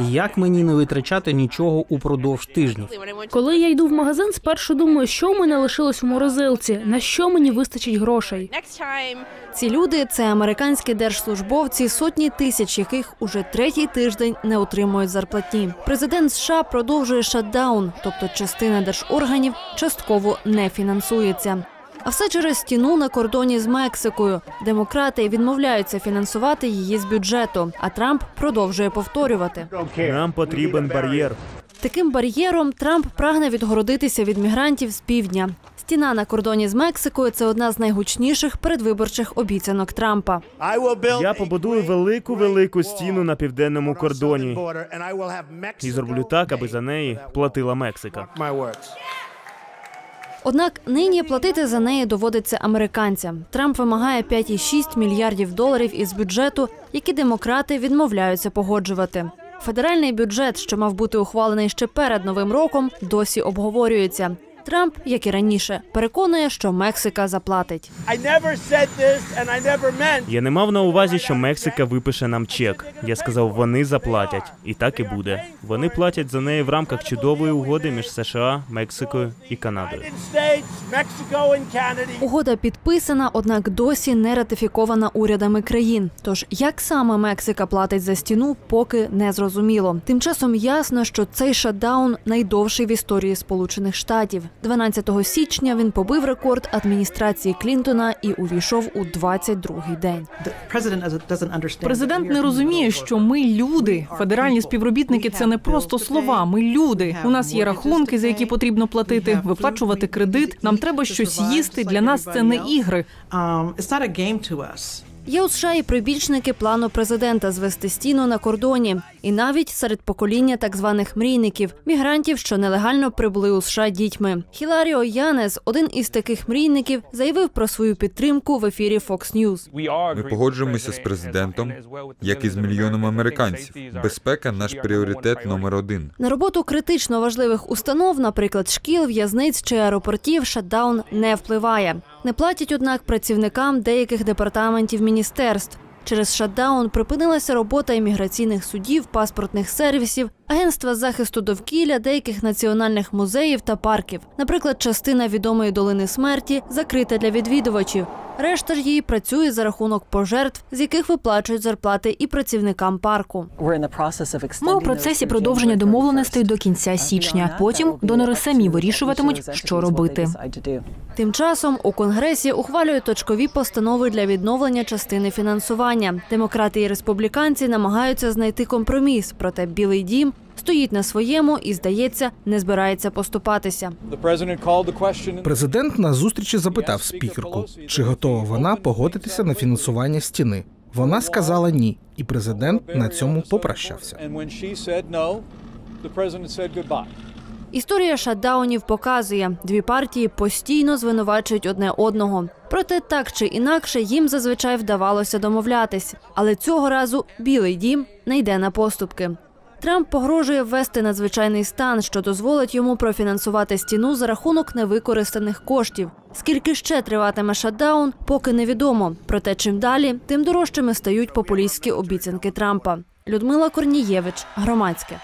Як мені не витрачати нічого упродовж тижнів? Коли я йду в магазин, спершу думаю, що в мене лишилось у морозилці, на що мені вистачить грошей. Ці люди це американські держслужбовці, сотні тисяч яких уже третій тиждень не отримують зарплатні. Президент США продовжує шатдаун, тобто частина держорганів частково не фінансується. А все через стіну на кордоні з Мексикою. Демократи відмовляються фінансувати її з бюджету, а Трамп продовжує повторювати. Нам потрібен бар'єр. Таким бар'єром Трамп прагне відгородитися від мігрантів з півдня. Стіна на кордоні з Мексикою це одна з найгучніших передвиборчих обіцянок Трампа. Я побудую велику велику стіну на південному кордоні і зроблю так, аби за неї платила Мексика. Однак нині платити за неї доводиться американцям. Трамп вимагає 5,6 мільярдів доларів із бюджету, які демократи відмовляються погоджувати. Федеральний бюджет, що мав бути ухвалений ще перед новим роком, досі обговорюється. Трамп, як і раніше, переконує, що Мексика заплатить. Я не мав на увазі, що Мексика випише нам чек. Я сказав, вони заплатять, і так і буде. Вони платять за неї в рамках чудової угоди між США, Мексикою і Канадою. Угода підписана, однак досі не ратифікована урядами країн. Тож як саме Мексика платить за стіну, поки не зрозуміло. Тим часом ясно, що цей шатдаун найдовший в історії Сполучених Штатів. 12 січня він побив рекорд адміністрації Клінтона і увійшов у 22-й день. Президент не розуміє, що ми люди. Федеральні співробітники це не просто слова. Ми люди. У нас є рахунки, за які потрібно платити, виплачувати кредит. Нам треба щось їсти. Для нас це не ігри. Є у США і прибічники плану президента звести стіну на кордоні, і навіть серед покоління так званих мрійників мігрантів, що нелегально прибули у США дітьми. Хіларіо Янес, один із таких мрійників, заявив про свою підтримку в ефірі Fox News. Ми погоджуємося з президентом, як і з мільйоном американців. Безпека наш пріоритет номер один. На роботу критично важливих установ, наприклад, шкіл, в'язниць чи аеропортів, шатдаун не впливає. Не платять, однак, працівникам деяких департаментів міністерств. Через шатдаун припинилася робота імміграційних судів, паспортних сервісів, агентства захисту довкілля, деяких національних музеїв та парків. Наприклад, частина відомої долини смерті закрита для відвідувачів. Решта ж її працює за рахунок пожертв, з яких виплачують зарплати і працівникам парку. Ми у процесі продовження домовленостей до кінця січня. Потім донори самі вирішуватимуть, що робити. Тим часом у конгресі ухвалюють точкові постанови для відновлення частини фінансування. Демократи і республіканці намагаються знайти компроміс, проте Білий дім стоїть на своєму і, здається, не збирається поступатися. Президент на зустрічі запитав спікерку, чи готова вона погодитися на фінансування стіни. Вона сказала ні, і президент на цьому попрощався. Історія шатдаунів показує, дві партії постійно звинувачують одне одного. Проте так чи інакше їм зазвичай вдавалося домовлятись. Але цього разу Білий дім не йде на поступки. Трамп погрожує ввести надзвичайний стан, що дозволить йому профінансувати стіну за рахунок невикористаних коштів. Скільки ще триватиме шатдаун, поки невідомо. Проте чим далі, тим дорожчими стають популістські обіцянки Трампа. Людмила Корнієвич, громадське.